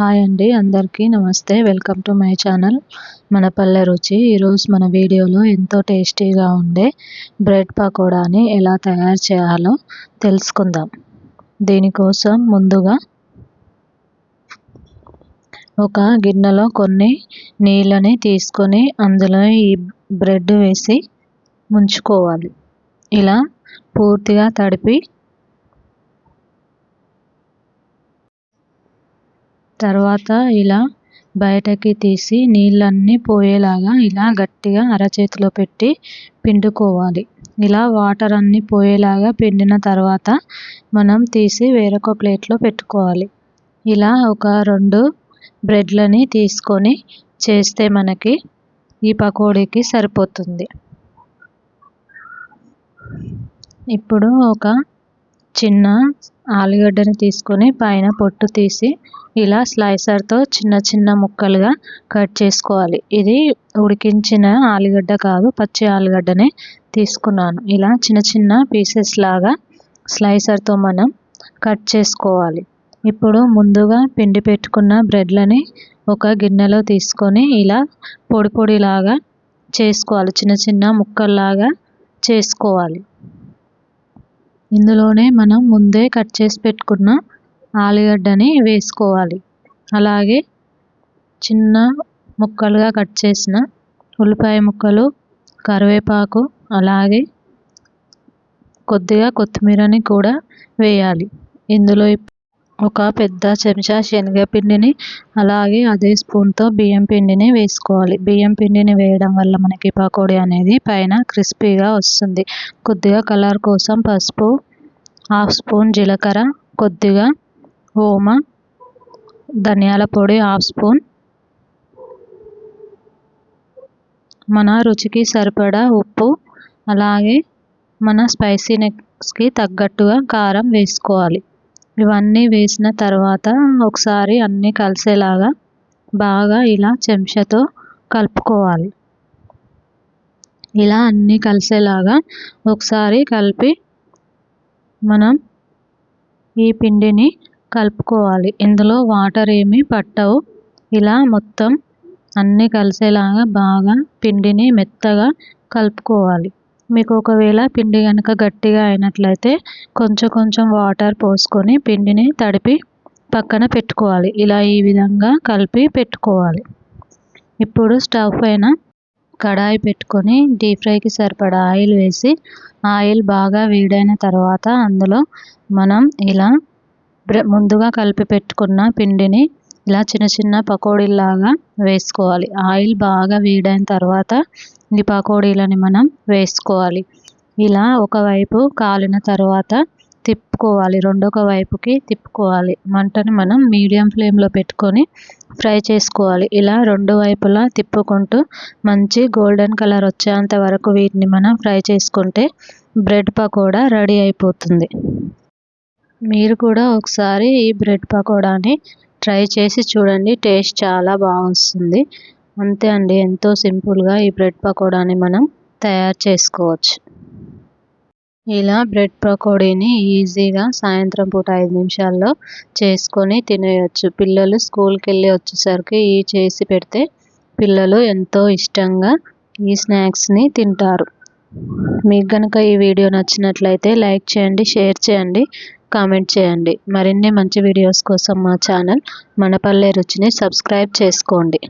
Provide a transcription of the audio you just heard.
Hi అండి అందరికీ నమస్తే. Welcome to my channel. మన పల్లె రుచి. ఈరోజు మన వీడియోలో ఎంతో టేస్టీగా ఉండే బ్రెడ్ పకోడాని ఎలా తయారు చేయాలో తెలుసుకుందాం. దీనికోసం ముందుగా ఒక గిన్నెలో కొన్ని నీళ్ళని తీసుకొని అందులో ఈ బ్రెడ్ వేసి ముంచుకోవాలి. ఇలా పూర్తిగా తడిపి తర్వాత ఇలా బయటకి తీసి నీళ్ళన్నీ పోయేలాగా ఇలా గట్టిగా అరచేతిలో పెట్టి పిండుకోవాలి. ఇలా వాటర్ అన్నీ పోయేలాగా పిండిన తర్వాత మనం తీసి వేరొక ప్లేట్లో పెట్టుకోవాలి. ఇలా ఒక రెండు బ్రెడ్లని తీసుకొని చేస్తే మనకి ఈ పకోడీకి సరిపోతుంది. ఇప్పుడు ఒక చిన్న ఆలుగడ్డని తీసుకొని పైన పొట్టు తీసి ఇలా స్లైసర్తో చిన్న చిన్న ముక్కలుగా కట్ చేసుకోవాలి. ఇది ఉడికించిన ఆలుగడ్డ కాదు పచ్చి ఆలుగడ్డనే తీసుకున్నాను. ఇలా చిన్న చిన్న పీసెస్ లాగా స్లైసర్తో మనం కట్ చేసుకోవాలి. ఇప్పుడు ముందుగా పిండి పెట్టుకున్న బ్రెడ్లని ఒక గిన్నెలో తీసుకొని ఇలా పొడి పొడిలాగా చేసుకోవాలి. చిన్న చిన్న ముక్కల్లాగా చేసుకోవాలి. ఇందులోనే మనం ముందే కట్ చేసి పెట్టుకున్న ఆలుగడ్డని వేసుకోవాలి. అలాగే చిన్న ముక్కలుగా కట్ చేసిన ఉల్లిపాయ ముక్కలు కరివేపాకు అలాగే కొద్దిగా కొత్తిమీరని కూడా వేయాలి. ఇందులో ఒక పెద్ద చెంచా శనగపిండిని అలాగే అదే స్పూన్తో బియ్యం పిండిని వేసుకోవాలి. బియ్యం పిండిని వేయడం వల్ల మనకి పకోడీ అనేది పైన క్రిస్పీగా వస్తుంది. కొద్దిగా కలర్ కోసం పసుపు హాఫ్ స్పూన్ జీలకర్ర కొద్దిగా ఓమ ధనియాల పొడి హాఫ్ స్పూన్. మన రుచికి సరిపడా ఉప్పు అలాగే మన స్పైసీనెస్కి తగ్గట్టుగా కారం వేసుకోవాలి. ఇవన్నీ వేసిన తర్వాత ఒకసారి అన్నీ కలిసేలాగా బాగా ఇలా చెంచాతో కలుపుకోవాలి. ఇలా అన్నీ కలిసేలాగా ఒకసారి కలిపి మనం ఈ పిండిని కలుపుకోవాలి. ఇందులో వాటర్ ఏమీ పట్టవు. ఇలా మొత్తం అన్నీ కలిసేలాగా బాగా పిండిని మెత్తగా కలుపుకోవాలి. మీకు ఒకవేళ పిండి కనుక గట్టిగా అయినట్లయితే కొంచెం కొంచెం వాటర్ పోసుకొని పిండిని తడిపి పక్కన పెట్టుకోవాలి. ఇలా ఈ విధంగా కలిపి పెట్టుకోవాలి. ఇప్పుడు స్టవ్ పైన కడాయి పెట్టుకొని డీప్ ఫ్రైకి సరిపడా ఆయిల్ వేసి ఆయిల్ బాగా వేడైన తర్వాత అందులో మనం ఇలా ముందుగా కలిపి పెట్టుకున్న పిండిని ఇలా చిన్న చిన్న పకోడీలాగా వేసుకోవాలి. ఆయిల్ బాగా వేడైన తర్వాత ఈ పకోడీలని మనం వేసుకోవాలి. ఇలా ఒకవైపు కాలిన తర్వాత తిప్పుకోవాలి. రెండొక వైపుకి తిప్పుకోవాలి. మంటని మనం మీడియం ఫ్లేమ్లో పెట్టుకొని ఫ్రై చేసుకోవాలి. ఇలా రెండు వైపులా తిప్పుకుంటూ మంచి గోల్డెన్ కలర్ వచ్చేంత వరకు వీటిని మనం ఫ్రై చేసుకుంటే బ్రెడ్ పకోడా రెడీ అయిపోతుంది. మీరు కూడా ఒకసారి ఈ బ్రెడ్ పకోడాని ట్రై చేసి చూడండి టేస్ట్ చాలా బాగుంది అంతే అండి ఎంతో సింపుల్గా ఈ బ్రెడ్ పకోడాని మనం తయారు చేసుకోవచ్చు. ఇలా బ్రెడ్ పకోడీని ఈజీగా సాయంత్రం పూట ఐదు నిమిషాల్లో చేసుకొని తినేయచ్చు. పిల్లలు స్కూల్కి వెళ్ళి వచ్చేసరికి ఈ చేసి పెడితే పిల్లలు ఎంతో ఇష్టంగా ఈ స్నాక్స్ని తింటారు. మీకు కనుక ఈ వీడియో నచ్చినట్లయితే లైక్ చేయండి షేర్ చేయండి. కామెంట్ చేయండి. మరిన్ని మంచి వీడియోస్ కోసం మా ఛానల్ మనపల్లె రుచిని సబ్స్క్రైబ్ చేసుకోండి.